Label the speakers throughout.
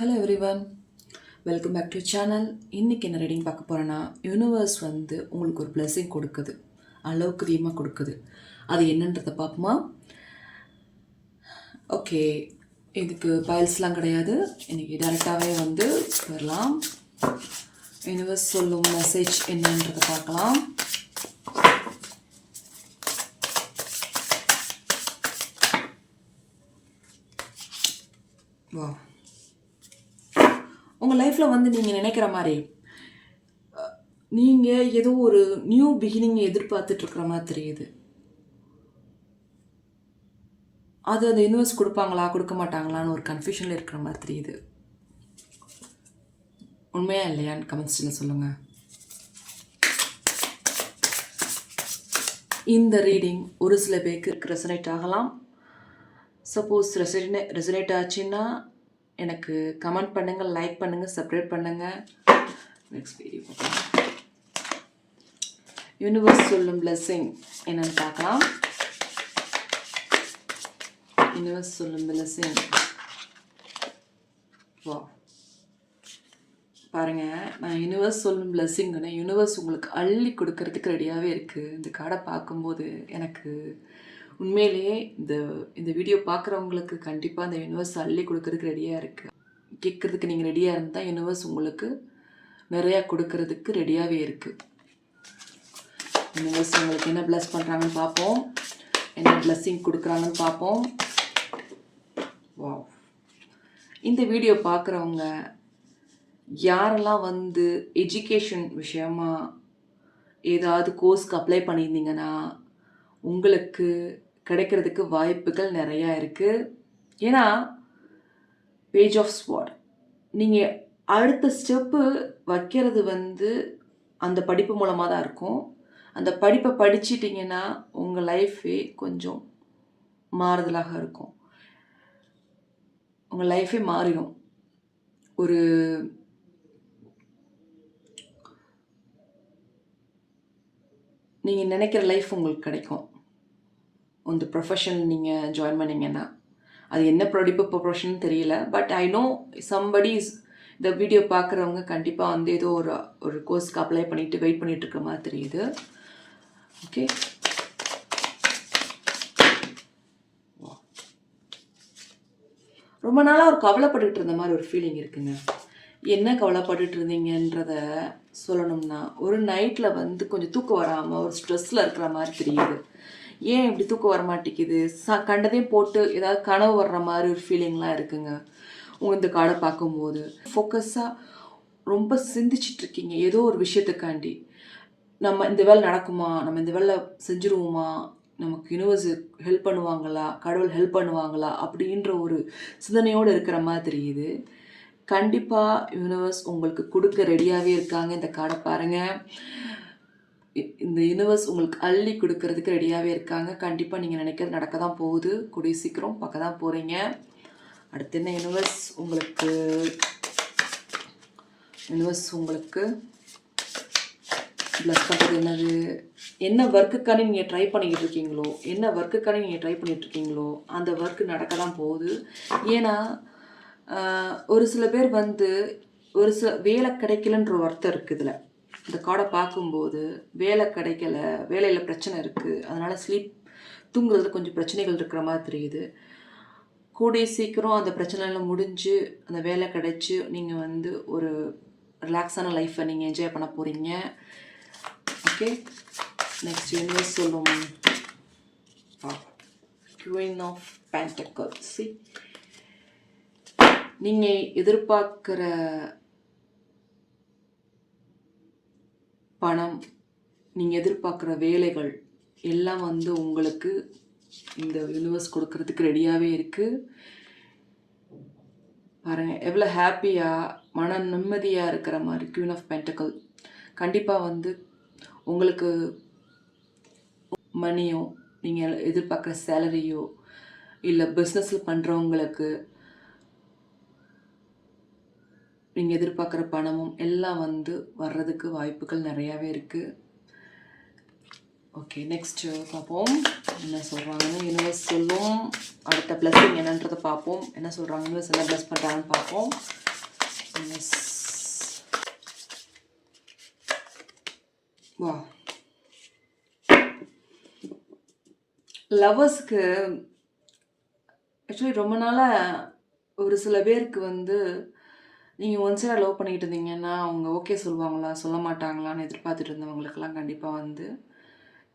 Speaker 1: Hello everyone welcome back to channel இன்றைக்கி என்ன reading பார்க்க போகிறேன்னா யூனிவர்ஸ் வந்து உங்களுக்கு ஒரு blessing கொடுக்குது. அளவுக்கு அதிகமாக கொடுக்குது. அது என்னன்றதை பார்ப்போமா? ஓகே இதுக்கு பயல்ஸ்லாம் கிடையாது. இன்றைக்கி டேரெக்டாகவே வந்து வரலாம் யூனிவர்ஸ் சொல்லும் மெசேஜ் என்னன்றதை பார்க்கலாம். லைஃப்பில் வந்து நீங்கள் நினைக்கிற மாதிரி நீங்கள் ஏதோ ஒரு நியூ பிகினிங் எதிர்பார்த்துட்ருக்குற மாதிரி தெரியுது. அது அந்த யூனிவர்ஸ் கொடுப்பாங்களா கொடுக்க மாட்டாங்களான்னு ஒரு கன்ஃபியூஷனில் இருக்கிற மாதிரி தெரியுது. உண்மையா இல்லையான்னு கமெண்ட்ஸில் சொல்லுங்கள் இந்த ரீடிங் ஒரு சில பேருக்கு ரெசனேட் ஆகலாம். சப்போஸ் ரெசனே ரெசனேட் ஆச்சுன்னா எனக்கு கமெண்ட் பண்ணுங்கள் லைக் பண்ணுங்கள் சப்ரேட் பண்ணுங்கள் நெக்ஸ்ட் வீடியோ யூனிவர்ஸ் சொல்லும் பிளெஸ்ஸிங் என்னென்னு பார்க்கலாம். யூனிவர்ஸ் சொல்லும் பிளெஸ்ஸிங் வா பாருங்க நான் யூனிவர்ஸ் சொல்லும் பிளஸ்ஸிங்னு யூனிவர்ஸ் உங்களுக்கு அள்ளி கொடுக்கறதுக்கு ரெடியாகவே இருக்குது இந்த கார்டை பார்க்கும்போது எனக்கு உண்மையிலேயே இந்த இந்த வீடியோ பார்க்குறவங்களுக்கு கண்டிப்பாக இந்த யூனிவர்ஸ் அள்ளி கொடுக்கறதுக்கு ரெடியாக இருக்குது கேட்குறதுக்கு நீங்கள் ரெடியாக இருந்தால் யூனிவர்ஸ் உங்களுக்கு நிறையா கொடுக்கறதுக்கு ரெடியாகவே இருக்குது யூனிவர்ஸ் உங்களுக்கு என்ன ப்ளஸ் பண்ணுறாங்கன்னு பார்ப்போம். என்ன ப்ளஸ்ஸிங் கொடுக்குறாங்கன்னு பார்ப்போம். வாவ் இந்த வீடியோ பார்க்குறவங்க யாரெல்லாம் வந்து எஜுகேஷன் விஷயமா ஏதாவது கோர்ஸ்க்கு அப்ளை பண்ணியிருந்தீங்கன்னா உங்களுக்கு கிடைக்கிறதுக்கு வாய்ப்புகள் நிறையா இருக்குது ஏன்னா பேஜ் ஆஃப் ஸ்வாட் நீங்கள் அடுத்த ஸ்டெப்பு வைக்கிறது வந்து அந்த படிப்பு மூலமாக தான் இருக்கும். அந்த படிப்பை படிச்சிட்டிங்கன்னா உங்கள் லைஃபே கொஞ்சம் மாறுதலாக இருக்கும். உங்கள் லைஃபே மாறிடும். ஒரு நீங்கள் நினைக்கிற லைஃப் உங்களுக்கு கிடைக்கும். அந்த ப்ரொஃபஷன் நீங்கள் ஜாயின் பண்ணீங்கன்னா. அது என்ன படிப்பு ப்ரொஃபஷன் தெரியல. பட் ஐ நோ சம்படி இந்த வீடியோ பார்க்குறவங்க கண்டிப்பாக வந்து ஏதோ ஒரு ஒரு கோர்ஸ்க்கு அப்ளை பண்ணிவிட்டு வெயிட் பண்ணிகிட்ருக்க இருக்கிற மாதிரி தெரியுது. ஓகே ரொம்ப நாளாக ஒரு கவலைப்பட்டுக்கிட்டு இருந்த மாதிரி ஒரு ஃபீலிங் இருக்குங்க. என்ன கவலைப்பட்டுட்டு இருந்தீங்கன்றத சொல்லணும்னா ஒரு நைட்டில் வந்து கொஞ்சம் தூக்கம் வராமல் ஒரு ஸ்ட்ரெஸ்ஸில் இருக்கிற மாதிரி தெரியுது. ஏன் இப்படி தூக்கம் வர மாட்டேங்குது ச கண்டதையும் போட்டு ஏதாவது கனவு வர்ற மாதிரி ஒரு ஃபீலிங்லாம் இருக்குங்க. உங்கள் இந்த காடை பார்க்கும்போது. ஃபோக்கஸாக ரொம்ப சிந்திச்சிட்டு இருக்கீங்க ஏதோ ஒரு விஷயத்துக்காண்டி. நம்ம இந்த வேலை நடக்குமா? நம்ம இந்த வேலை செஞ்சுருவோமா? நமக்கு யூனிவர்ஸ் ஹெல்ப் பண்ணுவாங்களா? கடவுள் ஹெல்ப் பண்ணுவாங்களா? அப்படின்ற ஒரு சிந்தனையோடு இருக்கிற மாதிரி தெரியுது. கண்டிப்பாக யூனிவர்ஸ் உங்களுக்கு கொடுக்க ரெடியாகவே இருக்காங்க. இந்த கார்டை பாருங்கள் இந்த யூனிவர்ஸ் உங்களுக்கு அள்ளி கொடுக்கறதுக்கு ரெடியாகவே இருக்காங்க. கண்டிப்பாக நீங்கள் நினைக்கிறது நடக்க தான் போகுது. கூடிய சீக்கிரம் பார்க்க தான் போகிறீங்க அடுத்து என்ன யூனிவர்ஸ் உங்களுக்கு யூனிவர்ஸ் உங்களுக்கு ப்ளஸ் பண்ணுறது என்னது? என்ன ஒர்க்குக்கான நீங்கள் ட்ரை பண்ணிக்கிட்டு இருக்கீங்களோ? என்ன ஒர்க்குக்கான நீங்கள் ட்ரை பண்ணிகிட்டு இருக்கீங்களோ? அந்த ஒர்க்கு நடக்க தான் போகுது. ஏன்னா ஒரு சில பேர் வந்து ஒரு சில வேலை கிடைக்கலன்ற ஒரு அர்த்தம் இருக்குது இதில். இந்த கார்டை பார்க்கும்போது வேலை கிடைக்கல வேலையில் பிரச்சனை இருக்குது அதனால் ஸ்லீப் தூங்குறதுல கொஞ்சம் பிரச்சனைகள் இருக்கிற மாதிரி தெரியுது. கூடிய சீக்கிரம் அந்த பிரச்சனைலாம் முடிஞ்சு அந்த வேலை கிடைச்சி நீங்கள் வந்து ஒரு ரிலாக்ஸான லைஃப்பை நீங்கள் என்ஜாய் பண்ண போகிறீங்க ஓகே நெக்ஸ்ட் யூனிவர்ஸ் சொல்லும் குயின் ஆஃப் பேண்டக்கல் சி நீங்கள் எதிர்பார்க்குற பணம் நீங்கள் எதிர்பார்க்குற வேலைகள் எல்லாம் வந்து உங்களுக்கு இந்த யூனிவர்ஸ் கொடுக்கறதுக்கு ரெடியாகவே இருக்குது பாருங்க எவ்வளோ ஹாப்பியாக மன நிம்மதியாக இருக்கிற மாதிரி குவீன் ஆஃப் பென்டக்கல் கண்டிப்பாக வந்து உங்களுக்கு மணியோ நீங்கள் எதிர்பார்க்குற சேலரியோ இல்லை பிஸ்னஸில் பண்ணுறவங்களுக்கு நீங்கள் எதிர்பார்க்குற பணமும் எல்லாம் வந்து வர்றதுக்கு வாய்ப்புகள் நிறையாவே இருக்குது ஓகே நெக்ஸ்ட்டு பார்ப்போம். என்ன சொல்கிறாங்கன்னு யூனிவர்ஸ் சொல்லும். அடுத்த பிளஸிங் என்னன்றதை பார்ப்போம். என்ன சொல்கிறாங்க யூனிவர்ஸ் என்ன ப்ளஸ் பண்ணுறாங்கன்னு பார்ப்போம். வா லவ்வர்ஸ்க்கு ஆக்சுவலி ரொம்ப நாளாக ஒரு சில பேருக்கு வந்து நீங்கள் ஒன் சைடாக லவ் பண்ணிக்கிட்டு இருந்தீங்கன்னா அவங்க ஓகே சொல்லுவாங்களா? சொல்ல மாட்டாங்களான்னு எதிர்பார்த்துட்டு இருந்தவங்களுக்கெல்லாம் கண்டிப்பாக வந்து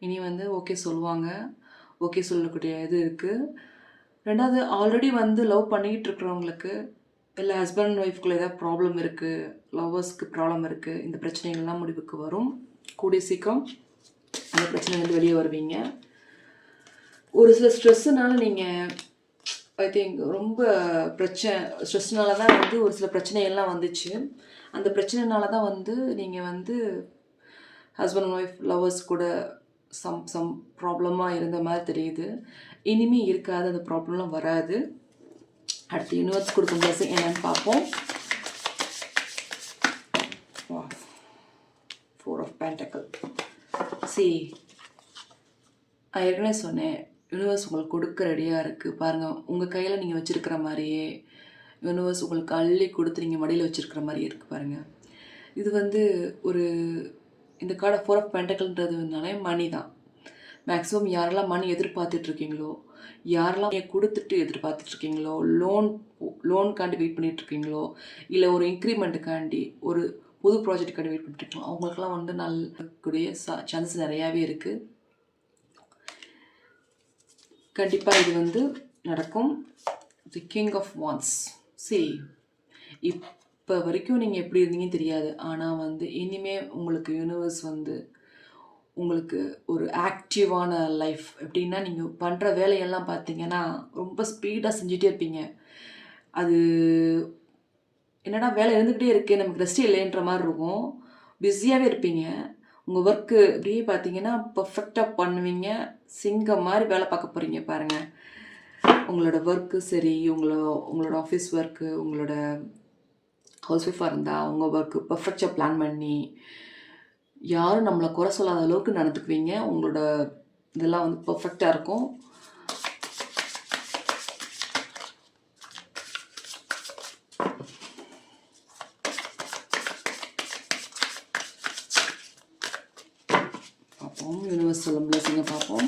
Speaker 1: இனி வந்து ஓகே சொல்லுவாங்க. ஓகே சொல்லக்கூடிய இது இருக்குது ரெண்டாவது ஆல்ரெடி வந்து லவ் பண்ணிக்கிட்டு இருக்கிறவங்களுக்கு இல்லை ஹஸ்பண்ட் ஒய்ஃப்குள்ள ஏதாவது ப்ராப்ளம் இருக்குது லவ்வர்ஸ்க்கு ப்ராப்ளம் இருக்குது இந்த பிரச்சனைகள்லாம் முடிவுக்கு வரும். கூடிய சீக்கிரம் அந்த பிரச்சனைலேருந்து வெளியே வருவீங்க. ஒரு சில ஸ்ட்ரெஸ்ஸுனால நீங்கள் ஐ திங்க் ரொம்ப பிரச்சனை ஸ்ட்ரெஸ்னால தான் வந்து ஒரு சில பிரச்சனைகள்லாம் வந்துச்சு. அந்த பிரச்சனைனால தான் வந்து நீங்கள் வந்து ஹஸ்பண்ட் அண்ட் ஒய்ஃப் லவர்ஸ் கூட சம் சம் ப்ராப்ளமாக இருந்த மாதிரி தெரியுது. இனிமே இருக்காது அந்த ப்ராப்ளம்லாம் வராது. அடுத்து யூனிவர்ஸ் கொடுக்கும் blessing என்னன்னு பார்ப்போம். ஃபோர் ஆஃப் பேண்டக்கல் சி நான் ஏற்கனவே சொன்னேன். யூனிவர்ஸ் உங்களுக்கு கொடுக்க ரெடியாக இருக்குது பாருங்கள் உங்கள் கையில் நீங்கள் வச்சுருக்கிற மாதிரியே யூனிவர்ஸ் உங்களுக்கு அள்ளி கொடுத்து நீங்கள் மடியில் வச்சுருக்கிற மாதிரியே இருக்குது பாருங்கள் இது வந்து ஒரு இந்த கார்டை ஃபோர் ஆஃப் பென்டக்கல்ன்றதுனாலே மணி தான். மேக்ஸிமம் யாரெல்லாம் மணி எதிர்பார்த்துட்ருக்கீங்களோ யாரெல்லாம் கொடுத்துட்டு எதிர்பார்த்துட்ருக்கீங்களோ லோன் லோனுக்காண்டி வெயிட் பண்ணிகிட்ருக்கீங்களோ இல்லை ஒரு இன்க்ரிமெண்ட்டுக்காண்டி ஒரு புது ப்ராஜெக்ட்டுக்காண்டி வெயிட் பண்ணிட்டு அவங்களுக்குலாம் அவங்களுக்கெல்லாம் வந்து நல்லக்கூடிய சான்சஸ் நிறையாவே இருக்குது கண்டிப்பாக இது வந்து நடக்கும். தி கிங் ஆஃப் வான்ஸ் சரி இப்போ வரைக்கும் நீங்கள் எப்படி இருந்தீங்கன்னு தெரியாது. ஆனால் வந்து இனிமே உங்களுக்கு யூனிவர்ஸ் வந்து உங்களுக்கு ஒரு ஆக்டிவான லைஃப் எப்படின்னா நீங்கள் பண்ணுற வேலையெல்லாம் பார்த்தீங்கன்னா ரொம்ப ஸ்பீடாக செஞ்சுட்டே இருப்பீங்க. அது என்னடா வேலை இருந்துக்கிட்டே இருக்கே நமக்கு ரெஸ்ட் இல்லைன்ற மாதிரி இருக்கும். பிஸியாகவே இருப்பீங்க. உங்கள் ஒர்க்கு அப்படியே பார்த்தீங்கன்னா பர்ஃபெக்டாக பண்ணுவீங்க. சிங்கம் மாதிரி வேலை பார்க்க போகிறீங்க பாருங்கள் உங்களோட ஒர்க்கு சரி உங்களோட உங்களோட ஆஃபீஸ் ஒர்க்கு உங்களோட ஹவுஸ் ஒய்ஃபாக இருந்தால் உங்கள் ஒர்க்கு பர்ஃபெக்டாக பிளான் பண்ணி யாரும் நம்மளை குறை சொல்லாத அளவுக்கு நடந்துக்குவீங்க. உங்களோட இதெல்லாம் வந்து பர்ஃபெக்டாக இருக்கும் பார்ப்போம் யூனிவர்ஸ் சொல்லும் பிளஸிங்க பார்ப்போம்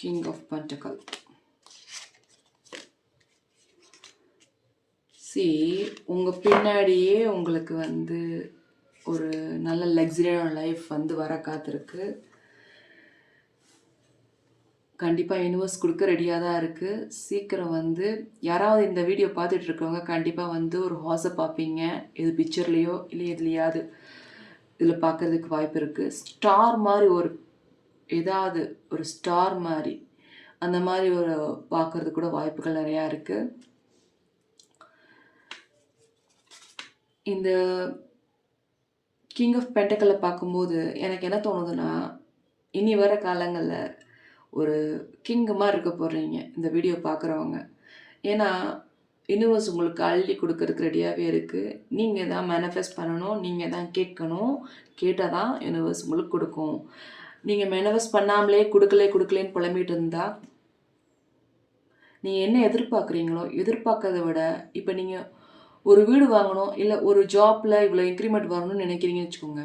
Speaker 1: கிங் ஆஃப் பண்டக்கல் சி உங்கள் பின்னாடியே உங்களுக்கு வந்து ஒரு நல்ல லக்ஸரியான லைஃப் வந்து வர காத்திருக்கு. கண்டிப்பாக யூனிவர்ஸ் கொடுக்க ரெடியாக தான் இருக்குது சீக்கிரம் வந்து யாராவது இந்த வீடியோ பார்த்துட்டு இருக்கவங்க கண்டிப்பாக வந்து ஒரு ஹாஸை பார்ப்பீங்க. இது பிக்சர்லேயோ இல்லை எதுலையாவது இதில் பார்க்கறதுக்கு வாய்ப்பு இருக்குது ஸ்டார் மாதிரி ஒரு ஏதாவது ஒரு ஸ்டார் மாதிரி அந்த மாதிரி ஒரு பார்க்கறது கூட வாய்ப்புகள் நிறையா இருக்குது இந்த கிங் ஆஃப் பெண்டக்கலை பார்க்கும்போது எனக்கு என்ன தோணுதுன்னா இனி வர காலங்களில் ஒரு கிங் மாதிரி இருக்க போடுறீங்க இந்த வீடியோ பார்க்குறவங்க. ஏன்னா யூனிவர்ஸ் உங்களுக்கு அள்ளி கொடுக்கறதுக்கு ரெடியாகவே இருக்குது நீங்கள் தான் மேனிஃபெஸ்ட் பண்ணணும் நீங்கள் தான் கேட்கணும். கேட்டால் தான் யூனிவர்ஸ் உங்களுக்கு கொடுக்கும். நீங்கள் மெனவஸ் பண்ணாமலே கொடுக்கலே கொடுக்கலேன்னு புலம்பிட்டு இருந்தால் நீங்கள் என்ன எதிர்பார்க்குறீங்களோ எதிர்பார்க்கறத விட இப்போ நீங்கள் ஒரு வீடு வாங்கணும் இல்லை ஒரு ஜாப்பில் இவ்வளோ இன்க்ரிமெண்ட் வரணும்னு நினைக்கிறீங்கன்னு வச்சுக்கோங்க.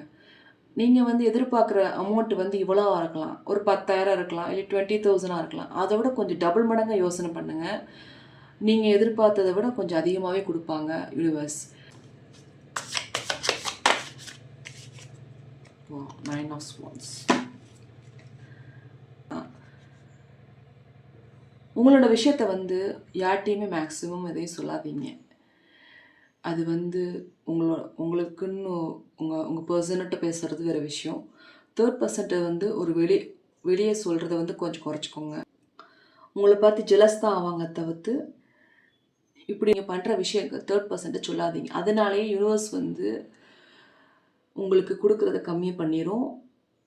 Speaker 1: நீங்கள் வந்து எதிர்பார்க்குற அமௌண்ட் வந்து இவ்வளோவா இருக்கலாம். ஒரு பத்தாயிரம் இருக்கலாம் இல்லை டுவெண்ட்டி தௌசண்டாக இருக்கலாம். அதை விட கொஞ்சம் டபுள் மடங்காக யோசனை பண்ணுங்கள் நீங்கள் எதிர்பார்த்ததை விட கொஞ்சம் அதிகமாகவே கொடுப்பாங்க யூனிவர்ஸ் நைன் ஆஃப் ஸ்வான்ஸ் உங்களோட விஷயத்த வந்து யார்கிட்டையுமே மேக்ஸிமம் எதையும் சொல்லாதீங்க. அது வந்து உங்களோட உங்களுக்குன்னு உங்கள் உங்கள் பர்சன்கிட்ட பேசுகிறது வேறு விஷயம். தேர்ட் பர்சன்ட்டை வந்து ஒரு வெளி வெளியே சொல்கிறத வந்து கொஞ்சம் குறைச்சிக்கோங்க. உங்களை பார்த்து ஜெலஸ் தான் ஆவாங்க தவிர்த்து இப்படி நீங்கள் பண்ணுற விஷயங்கள் தேர்ட் பர்சன்ட்டை சொல்லாதீங்க. அதனாலேயே யூனிவர்ஸ் வந்து உங்களுக்கு கொடுக்குறத கம்மி பண்ணிடும்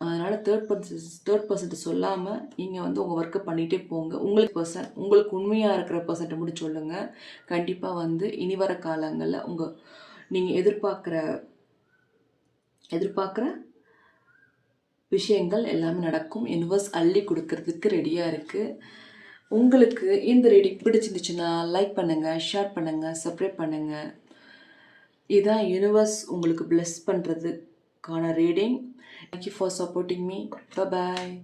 Speaker 1: அதனால் தேர்ட் பர்சன் தேர்ட் பர்சன்ட் சொல்லாமல் நீங்கள் வந்து உங்கள் ஒர்க்கை பண்ணிகிட்டே போங்க. உங்களுக்கு பர்சன் உங்களுக்கு உண்மையாக இருக்கிற பர்சன்ட்டை மட்டும் சொல்லுங்கள் கண்டிப்பாக வந்து இனி வர காலங்களில் உங்கள் நீங்கள் எதிர்பார்க்குற எதிர்பார்க்குற விஷயங்கள் எல்லாமே நடக்கும். யூனிவர்ஸ் அள்ளி கொடுக்கறதுக்கு ரெடியாக இருக்குது உங்களுக்கு இந்த ரீடிங் பிடிச்சிருந்துச்சுன்னா லைக் பண்ணுங்கள் ஷேர் பண்ணுங்கள் சப்ஸ்கிரைப் பண்ணுங்கள் இதான் யூனிவர்ஸ் உங்களுக்கு ப்ளெஸ் பண்ணுறதுக்கான reading Thank you for supporting me. Bye bye.